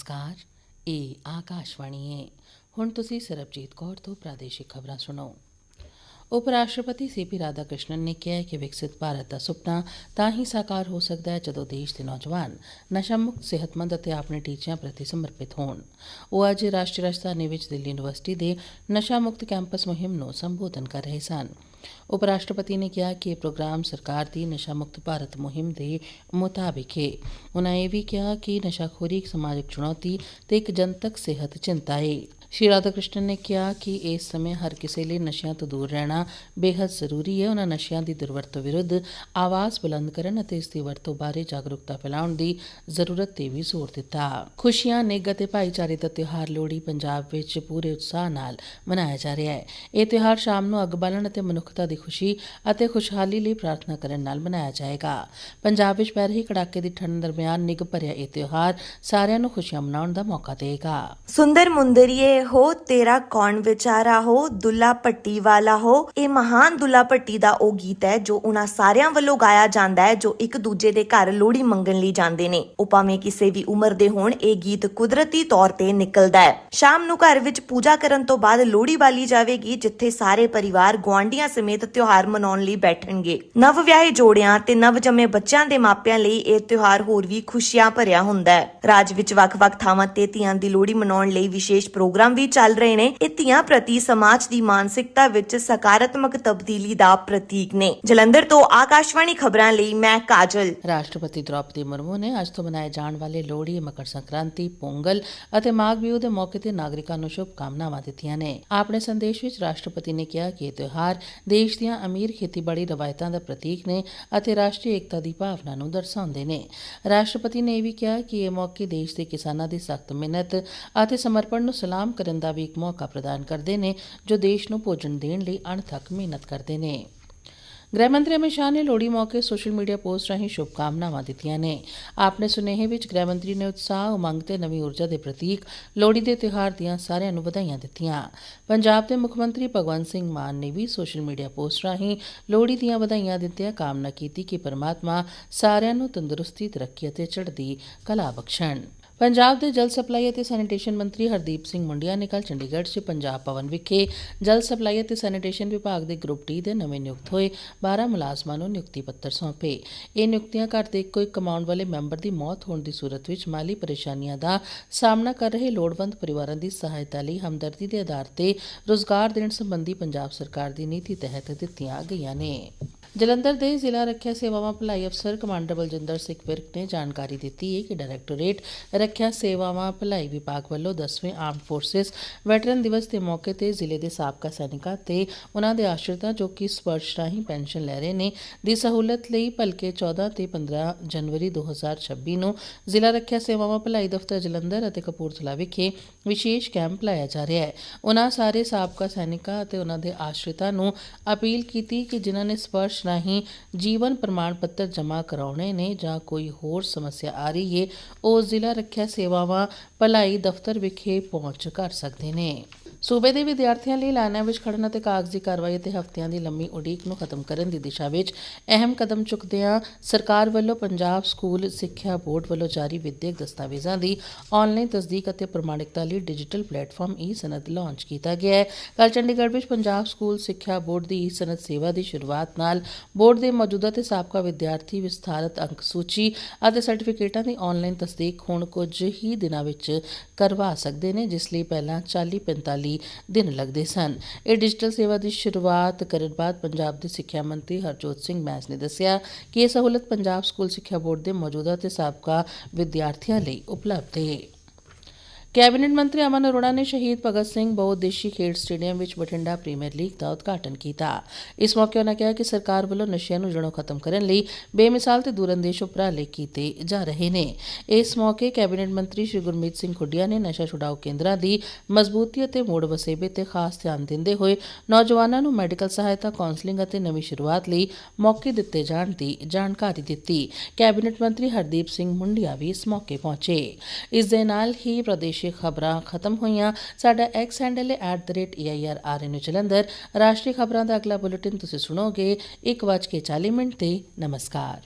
ਨਮਸਕਾਰ ਇਹ ਆਕਾਸ਼ਵਾਣੀ ਹੈ। ਹੁਣ ਤੁਸੀਂ ਸਰਬਜੀਤ ਕੌਰ ਤੋਂ ਪ੍ਰਾਦੇਸ਼ਿਕ ਖਬਰਾਂ ਸੁਣੋ। ਉਪ ਰਾਸ਼ਟਰਪਤੀ ਸੀਪੀ ਰਾਧਾਕ੍ਰਿਸ਼ਨਨ ਨੇ ਕਿਹਾ ਕਿ ਵਿਕਸਿਤ ਭਾਰਤ ਦਾ ਸੁਪਨਾ ਤਾਂ ਹੀ ਸਾਕਾਰ ਹੋ ਸਕਦਾ ਹੈ ਜਦੋਂ ਦੇਸ਼ ਦੇ ਨੌਜਵਾਨ ਨਸ਼ਾ ਮੁਕਤ ਸਿਹਤਮੰਦ ਅਤੇ ਆਪਣੇ ਟੀਚਿਆਂ ਪ੍ਰਤੀ ਸਮਰਪਿਤ ਹੋਣ। ਉਹ ਅੱਜ ਰਾਸ਼ਟਰੀ ਰਾਜਧਾਨੀ ਵਿੱਚ ਦਿੱਲੀ ਯੂਨੀਵਰਸਿਟੀ ਦੇ ਨਸ਼ਾ ਮੁਕਤ ਕੈਂਪਸ ਮੁਹਿੰਮ ਨੂੰ ਸੰਬੋਧਨ ਕਰ ਰਹੇ ਸਨ। ਉਪ ਰਾਸ਼ਟਰਪਤੀ ਨੇ ਕਿਹਾ ਕਿ ਇਹ ਪ੍ਰੋਗਰਾਮ ਸਰਕਾਰ ਦੀ ਨਸ਼ਾ ਮੁਕਤ ਭਾਰਤ ਮੁਹਿੰਮ ਦੇ ਮੁਤਾਬਿਕ ਹੈ ਉਨ੍ਹਾਂ ਇਹ ਵੀ ਕਿਹਾ ਕਿ ਨਸ਼ਾਖੋਰੀ ਇੱਕ ਸਮਾਜਿਕ ਚੁਣੌਤੀ ਤੇ ਇੱਕ ਜਨਤਕ ਸਿਹਤ ਚਿੰਤਾ ਹੈ ਸ਼੍ਰੀ ਰਾਧਾ ਕ੍ਰਿਸ਼ਨ ਨੇ ਕਿਹਾ ਕਿ ਇਸ ਸਮੇਂ ਹਰ ਕਿਸੇ ਲਈ ਨਸ਼ਿਆਂ ਤੋਂ ਦੂਰ ਰਹਿਣਾ ਬੇहद ਜ਼ਰੂਰੀ ਹੈ। ਉਹਨਾਂ ਨਸ਼ਿਆਂ ਦੀ ਦੁਰਵਰਤੋਂ ਵਿਰੁੱਧ ਆਵਾਜ਼ ਬੁਲੰਦ ਕਰਨ ਅਤੇ ਇਸ ਦੀ ਵਰਤੋਂ ਬਾਰੇ ਜਾਗਰੂਕਤਾ ਫੈਲਾਉਣ ਦੀ ਜ਼ਰੂਰਤ ਤੇ ਵੀ ਜ਼ੋਰ ਦਿੱਤਾ। ਖੁਸ਼ੀਆਂ, ਨਿੱਘ ਅਤੇ ਭਾਈਚਾਰੇ ਦਾ ਤਿਉਹਾਰ ਲੋਹੜੀ ਪੰਜਾਬ ਵਿੱਚ ਪੂਰੇ ਉਤਸ਼ਾਹ ਨਾਲ ਮਨਾਇਆ ਜਾ ਰਿਹਾ ਹੈ। ਇਹ ਤਿਉਹਾਰ ਸ਼ਾਮ ਨੂੰ ਅੱਗ ਬਾਲਣ ਅਤੇ ਮਨੁੱਖਤਾ ਦੀ ਖੁਸ਼ੀ ਅਤੇ ਖੁਸ਼ਹਾਲੀ ਲਈ ਪ੍ਰਾਰਥਨਾ ਕਰਨ ਨਾਲ ਮਨਾਇਆ ਜਾਏਗਾ। ਪੰਜਾਬ ਵਿੱਚ ਪੈ ਰਹੀ ਕੜਾਕੇ ਦੀ ਠੰਡ ਦਰਮਿਆਨ ਨਿੱਘ ਭਰਿਆ ਇਹ ਤਿਉਹਾਰ ਸਾਰਿਆਂ ਨੂੰ ਖੁਸ਼ੀਆਂ ਮਨਾਉਣ ਦਾ ਮੌਕਾ ਦੇਗਾ। ਸੁੰਦਰ ਮੁੰਦਰੀਏ ਹੋ, ਤੇਰਾ ਕੌਣ ਵਿਚਾਰਾ ਹੋ ਦੁੱਲਾ ਭੱਟੀ ਵਾਲਾ ਹੋ। ਇਹ ਮਹਾਨ ਦੁੱਲਾ ਭੱਟੀ ਦਾ ਉਹ ਗੀਤ ਹੈ ਜੋ ਉਹਨਾਂ ਸਾਰਿਆਂ ਵੱਲੋਂ ਗਾਇਆ ਜਾਂਦਾ ਹੈ, ਜੋ ਇੱਕ ਦੂਜੇ ਦੇ ਘਰ ਲੋਹੜੀ ਮੰਗਣ ਲਈ ਜਾਂਦੇ ਨੇ। ਉਹ ਭਾਵੇਂ ਕਿਸੇ ਵੀ ਉਮਰ ਦੇ ਹੋਣ, ਇਹ ਗੀਤ ਕੁਦਰਤੀ ਤੌਰ ਤੇ ਨਿਕਲਦਾ ਹੈ। ਸ਼ਾਮ ਨੂੰ ਘਰ ਵਿੱਚ ਪੂਜਾ ਕਰਨ ਤੋਂ ਬਾਅਦ ਲੋਹੜੀ ਬਾਲੀ ਜਾਵੇਗੀ, ਜਿੱਥੇ ਸਾਰੇ ਪਰਿਵਾਰ ਗੁਆਂਢੀਆਂ ਸਮੇਤ ਤਿਉਹਾਰ ਮਨਾਉਣ ਲਈ ਬੈਠਣਗੇ। ਨਵ ਵਿਆਹੇ ਜੋੜਿਆਂ ਤੇ ਨਵ ਜੰਮੇ ਬੱਚਿਆਂ ਦੇ ਮਾਪਿਆਂ ਲਈ ਇਹ ਤਿਉਹਾਰ ਹੋਰ ਵੀ ਖੁਸ਼ੀਆਂ ਭਰਿਆ ਹੁੰਦਾ ਹੈ। ਰਾਜ ਵਿੱਚ ਵੱਖ-ਵੱਖ ਥਾਵਾਂ ਤੇ ਧੀਆਂ ਦੀ ਲੋਹੜੀ ਮਨਾਉਣ ਲਈ ਵਿਸ਼ੇਸ਼ ਪ੍ਰੋਗਰਾਮ ਵੀ ਚੱਲ ਰਹੇ ਨੇ, ਇਹ ਧੀਆਂ ਪ੍ਰਤੀ ਸਮਾਜ ਦੀ ਮਾਨਸਿਕਤਾ ਵਿੱਚ ਸਕਾਰਾਤਮਕ ਤਬਦੀਲੀ ਦਾ ਪ੍ਰਤੀਕ ਨੇ। ਜਲੰਧਰ ਤੋਂ ਆਕਾਸ਼ਵਾਣੀ ਖਬਰਾਂ ਲਈ ਮੈਂ ਕਾਜਲ। ਰਾਸ਼ਟਰਪਤੀ ਦ੍ਰੌਪਦੀ ਮੁਰਮੂ ਨੇ ਅੱਜ ਤੋਂ ਮਨਾਏ ਜਾਣ ਵਾਲੇ ਲੋਹੜੀ, ਮਕਰ ਸੰਕ੍ਰਾਂਤੀ, ਪੋਂਗਲ ਅਤੇ ਮਾਘ ਬਿਹੂ ਦੇ ਮੌਕੇ ਤੇ ਨਾਗਰਿਕਾਂ ਨੂੰ ਸ਼ੁਭ ਕਾਮਨਾਵਾਂ ਦਿੱਤੀਆਂ ਨੇ। ਆਪਣੇ ਸੰਦੇਸ਼ ਵਿੱਚ ਰਾਸ਼ਟਰਪਤੀ ਨੇ ਕਿਹਾ ਕਿ ਇਹ ਤਿਉਹਾਰ ਦੇਸ਼ ਦੀਆਂ ਅਮੀਰ ਖੇਤੀਬਾੜੀ ਰਵਾਇਤਾਂ ਦਾ ਪ੍ਰਤੀਕ ਨੇ ਅਤੇ ਰਾਸ਼ਟਰੀ ਏਕਤਾ ਦੀ ਭਾਵਨਾ ਨੂੰ ਦਰਸਾਉਂਦੇ ਨੇ। ਰਾਸ਼ਟਰਪਤੀ ਨੇ ਇਹ ਵੀ ਕਿਹਾ ਕਿ ਇਹ ਮੌਕੇ ਦੇਸ਼ ਦੇ ਕਿਸਾਨਾਂ ਦੀ ਸਖਤ ਮਿਹਨਤ ਅਤੇ ਸਮਰਪਣ ਨੂੰ ਸਲਾਮ ਕਰਨ ਦਾ ਵੀ ਇੱਕ ਮੌਕਾ ਪ੍ਰਦਾਨ ਕਰਦੇ ਨੇ, ਜੋ ਦੇਸ਼ ਨੂੰ ਭੋਜਨ ਦੇਣ ਲਈ ਅਣਥੱਕ ਮਿਹਨਤ ਕਰਦੇ ਨੇ। ਗ੍ਰਹਿ ਮੰਤਰੀ ਅਮਿਤ ਸ਼ਾਹ ਨੇ ਲੋਹੜੀ ਮੌਕੇ ਸੋਸ਼ਲ ਮੀਡੀਆ ਪੋਸਟ ਰਾਹੀਂ ਸ਼ੁਭਕਾਮਨਾਵਾਂ ਦਿੱਤੀਆਂ ਨੇ। ਆਪਣੇ ਸੁਨੇਹੇ ਵਿੱਚ ਗ੍ਰਹਿ ਮੰਤਰੀ ਨੇ ਉਤਸ਼ਾਹ, ਉਮੰਗ ਤੇ ਨਵੀਂ ਊਰਜਾ ਦੇ ਪ੍ਰਤੀਕ ਲੋਹੜੀ ਦੇ ਤਿਉਹਾਰ ਦੀਆਂ ਸਾਰਿਆਂ ਨੂੰ ਵਧਾਈਆਂ ਦਿੱਤੀਆਂ। ਪੰਜਾਬ ਦੇ ਮੁੱਖ ਮੰਤਰੀ ਭਗਵੰਤ ਸਿੰਘ ਮਾਨ ਨੇ ਵੀ ਸੋਸ਼ਲ ਮੀਡੀਆ ਪੋਸਟ ਰਾਹੀਂ ਲੋਹੜੀ ਦੀਆਂ ਵਧਾਈਆਂ ਦਿੱਤਿਆਂ ਕਾਮਨਾ ਕੀਤੀ ਕਿ ਪਰਮਾਤਮਾ ਸਾਰਿਆਂ ਨੂੰ ਤੰਦਰੁਸਤੀ, ਤਰੱਕੀ ਅਤੇ ਚੜ੍ਹਦੀ ਕਲਾ ਬਖਸ਼ਣ। ਪੰਜਾਬ ਦੇ ਜਲ ਸਪਲਾਈ ਅਤੇ ਸੈਨੀਟੇਸ਼ਨ ਮੰਤਰੀ ਹਰਦੀਪ ਸਿੰਘ ਮੁੰਡਿਆ ਨੇ ਕੱਲ ਚੰਡੀਗੜ੍ਹ 'ਚ ਪੰਜਾਬ ਭਵਨ ਵਿਖੇ ਜਲ ਸਪਲਾਈ ਅਤੇ ਸੈਨੀਟੇਸ਼ਨ ਵਿਭਾਗ ਦੇ ਗਰੁੱਪ ਡੀ ਦੇ ਨਵੇਂ ਨਿਯੁਕਤ ਹੋਏ 12 ਮੁਲਾਜ਼ਮਾਂ ਨੂੰ ਨਿਯੁਕਤੀ ਪੱਤਰ ਸੌਂਪੇ। ਇਹ ਨਿਯੁਕਤੀਆਂ ਘਰ ਦੇ ਇੱਕੋ ਇੱਕ ਕਮਾਉਣ ਵਾਲੇ ਮੈਂਬਰ ਦੀ ਮੌਤ ਹੋਣ ਦੀ ਸੂਰਤ ਵਿੱਚ ਮਾਲੀ ਪਰੇਸ਼ਾਨੀਆਂ ਦਾ ਸਾਹਮਣਾ ਕਰ ਰਹੇ ਲੋੜਵੰਦ ਪਰਿਵਾਰਾਂ ਦੀ ਸਹਾਇਤਾ ਲਈ ਹਮਦਰਦੀ ਦੇ ਆਧਾਰ ਤੇ ਰੋਜ਼ਗਾਰ ਦੇਣ ਸੰਬੰਧੀ ਪੰਜਾਬ ਸਰਕਾਰ ਦੀ ਨੀਤੀ ਤਹਿਤ ਦਿੱਤੀਆਂ ਗਈਆਂ ਨੇ। ਜਲੰਧਰ ਦੇ ਜ਼ਿਲ੍ਹਾ ਰੱਖਿਆ ਸੇਵਾਵਾਂ ਭਲਾਈ ਅਫਸਰ ਕਮਾਂਡਰ ਬਲਜਿੰਦਰ ਸਿੰਘ ਵਿਰਕ ਨੇ ਜਾਣਕਾਰੀ ਦਿੱਤੀ ਹੈ ਕਿ ਡਾਇਰੈਕਟੋਰੇਟ ਰੱਖਿਆ ਸੇਵਾਵਾਂ ਭਲਾਈ ਵਿਭਾਗ ਵੱਲੋਂ 10ਵੇਂ ਆਰਮਡ ਫੋਰਸਿਸ ਵੈਟਰਨ ਦਿਵਸ ਦੇ ਮੌਕੇ ਤੇ ਜ਼ਿਲ੍ਹੇ ਦੇ ਸਾਬਕਾ ਸੈਨਿਕਾਂ ਤੇ ਉਹਨਾਂ ਦੇ ਆਸ਼ਰਿਤਾਂ ਜੋ ਕਿ ਸਪਰਸ਼ ਰਾਹੀਂ ਪੈਨਸ਼ਨ ਲੈ ਰਹੇ ਨੇ ਦੀ ਸਹੂਲਤ ਲਈ ਭਲਕੇ 14 ਤੇ 15 ਜਨਵਰੀ 2026 ਨੂੰ ਜ਼ਿਲ੍ਹਾ ਰੱਖਿਆ ਸੇਵਾਵਾਂ ਭਲਾਈ ਦਫ਼ਤਰ ਜਲੰਧਰ ਅਤੇ ਕਪੂਰਥਲਾ ਵਿਖੇ ਵਿਸ਼ੇਸ਼ ਕੈਂਪ ਲਾਇਆ ਜਾ ਰਿਹਾ ਹੈ। ਉਹਨਾਂ ਸਾਰੇ ਸਾਬਕਾ ਸੈਨਿਕਾਂ ਅਤੇ ਉਹਨਾਂ ਦੇ ਆਸ਼ਰਿਤਾਂ ਨੂੰ ਅਪੀਲ ਕੀਤੀ ਕਿ ਜਿਨ੍ਹਾਂ ਨੇ ਸਪਰਸ਼ ਰਾਹੀਂ ਜੀਵਨ ਪ੍ਰਮਾਣ ਪੱਤਰ ਜਮ੍ਹਾਂ ਕਰਾਉਣੇ ਨੇ ਜਾਂ ਕੋਈ ਹੋਰ ਸਮੱਸਿਆ ਆ ਰਹੀ ਹੈ, ਉਹ ਜ਼ਿਲ੍ਹਾ ਰੱਖਿਆ ਸੇਵਾਵਾਂ ਭਲਾਈ ਦਫ਼ਤਰ ਵਿਖੇ ਪਹੁੰਚ ਕਰ ਸਕਦੇ ਨੇ। ਸੂਬੇ ਦੇ ਵਿਦਿਆਰਥੀਆਂ ਲਈ ਲਾਈਨਾਂ ਵਿੱਚ ਖੜਨ ਅਤੇ ਕਾਗਜ਼ੀ ਕਾਰਵਾਈ ਅਤੇ ਹਫ਼ਤਿਆਂ ਦੀ ਲੰਮੀ ਉਡੀਕ ਨੂੰ ਖਤਮ ਕਰਨ ਦੀ ਦਿਸ਼ਾ ਵਿੱਚ ਅਹਿਮ ਕਦਮ ਚੁੱਕਦਿਆਂ ਸਰਕਾਰ ਵੱਲੋਂ ਪੰਜਾਬ ਸਕੂਲ ਸਿੱਖਿਆ ਬੋਰਡ ਵੱਲੋਂ ਜਾਰੀ ਵਿਦਿਅਕ ਦਸਤਾਵੇਜ਼ਾਂ ਦੀ ਆਨਲਾਈਨ ਤਸਦੀਕ ਅਤੇ ਪ੍ਰਮਾਣਿਕਤਾ ਲਈ ਡਿਜੀਟਲ ਪਲੇਟਫਾਰਮ ਈ ਸਨਦ ਲਾਂਚ ਕੀਤਾ ਗਿਆ ਹੈ। ਕੱਲ੍ਹ ਚੰਡੀਗੜ੍ਹ ਵਿੱਚ ਪੰਜਾਬ ਸਕੂਲ ਸਿੱਖਿਆ ਬੋਰਡ ਦੀ ਈ ਸਨਦ ਸੇਵਾ ਦੀ ਸ਼ੁਰੂਆਤ ਨਾਲ ਬੋਰਡ ਦੇ ਮੌਜੂਦਾ ਤੇ ਸਾਬਕਾ ਵਿਦਿਆਰਥੀ ਵਿਸਥਾਰਤ ਅੰਕ ਸੂਚੀ ਅਤੇ ਸਰਟੀਫਿਕੇਟਾਂ ਦੀ ਆਨਲਾਈਨ ਤਸਦੀਕ ਹੁਣ ਕੁਝ ਹੀ ਦਿਨਾਂ ਵਿੱਚ ਕਰਵਾ ਸਕਦੇ ਨੇ, ਜਿਸ ਲਈ ਪਹਿਲਾਂ 40 45 ਦਿਨ ਲੱਗਦੇ ਸਨ। ਇਹ ਡਿਜੀਟਲ ਸੇਵਾ ਦੀ ਸ਼ੁਰੂਆਤ ਕਰਨ ਬਾਅਦ ਪੰਜਾਬ ਦੇ ਸਿੱਖਿਆ ਮੰਤਰੀ ਹਰਜੋਤ ਸਿੰਘ ਮੈਸ ਨੇ ਦੱਸਿਆ ਕਿ ਇਹ ਸਹੂਲਤ ਪੰਜਾਬ ਸਕੂਲ ਸਿੱਖਿਆ ਬੋਰਡ ਦੇ ਮੌਜੂਦਾ ਤੇ ਸਾਬਕਾ ਵਿਦਿਆਰਥੀਆਂ ਲਈ ਉਪਲਬਧ ਹੈ ਕੈਬਨਿਟ ਮੰਤਰੀ ਅਮਨ ਅਰੋੜਾ ਨੇ ਸ਼ਹੀਦ ਭਗਤ ਸਿੰਘ ਬਹੁਉਦੇਸ਼ੀ ਖੇਡ ਸਟੇਡੀਅਮ ਵਿੱਚ ਬਠਿੰਡਾ ਪ੍ਰੀਮੀਅਰ ਲੀਗ ਦਾ ਉਦਘਾਟਨ ਕੀਤਾ। ਇਸ ਮੌਕੇ ਉਹਨਾਂ ਕਿਹਾ ਕਿ ਸਰਕਾਰ ਵੱਲੋਂ ਨਸ਼ਿਆਂ ਨੂੰ ਜੜੋਂ ਖਤਮ ਕਰਨ ਲਈ ਬੇਮਿਸਾਲ ਤੇ ਦੂਰਅੰਦੇਸ਼ ਉਪਰਾਲੇ ਕੀਤੇ ਜਾ ਰਹੇ ਨੇ। ਇਸ ਮੌਕੇ ਕੈਬਨਿਟ ਮੰਤਰੀ ਸ਼੍ਰੀ ਗੁਰਮੀਤ ਸਿੰਘ ਖੁੱਡੀਆ ਨੇ ਨਸ਼ਾ ਛੁਡਾਓ ਕੇਂਦਰਾਂ ਦੀ ਮਜ਼ਬੂਤੀ ਅਤੇ ਮੋੜ ਵਸੇਬੇ ਤੇ ਖਾਸ ਧਿਆਨ ਦਿੰਦੇ ਹੋਏ ਨੌਜਵਾਨਾਂ ਨੂੰ ਮੈਡੀਕਲ ਸਹਾਇਤਾ ਕਾਉਂਸਲਿੰਗ ਅਤੇ ਨਵੀਂ ਸ਼ੁਰੂਆਤ ਲਈ ਮੌਕੇ ਦਿੱਤੇ ਜਾਣ ਦੀ ਜਾਣਕਾਰੀ ਦਿੱਤੀ। ਕੈਬਨਿਟ ਮੰਤਰੀ ਹਰਦੀਪ ਸਿੰਘ ਮੁੰਡਿਆ ਵੀ ਇਸ ਮੌਕੇ ਪਹੁੰਚੇ। ਇਸ ਦੇ ਨਾਲ ਹੀ ਪ੍ਰਦੇਸ਼ੀ ਵਿਦੇਸ਼ੀ ਖਬਰਾਂ ਖਤਮ ਹੋਈਆਂ। ਸਾਡਾ ਐਕਸ ਹੈਂਡਲ ਹੈ @airr ਨੂੰ ਜਲੰਧਰ। ਰਾਸ਼ਟਰੀ ਖਬਰਾਂ ਦਾ ਅਗਲਾ ਬੁਲੇਟਿਨ ਤੁਸੀਂ ਸੁਣੋਗੇ। 1:40 ਮਿੰਟ ਤੇ ਨਮਸਕਾਰ।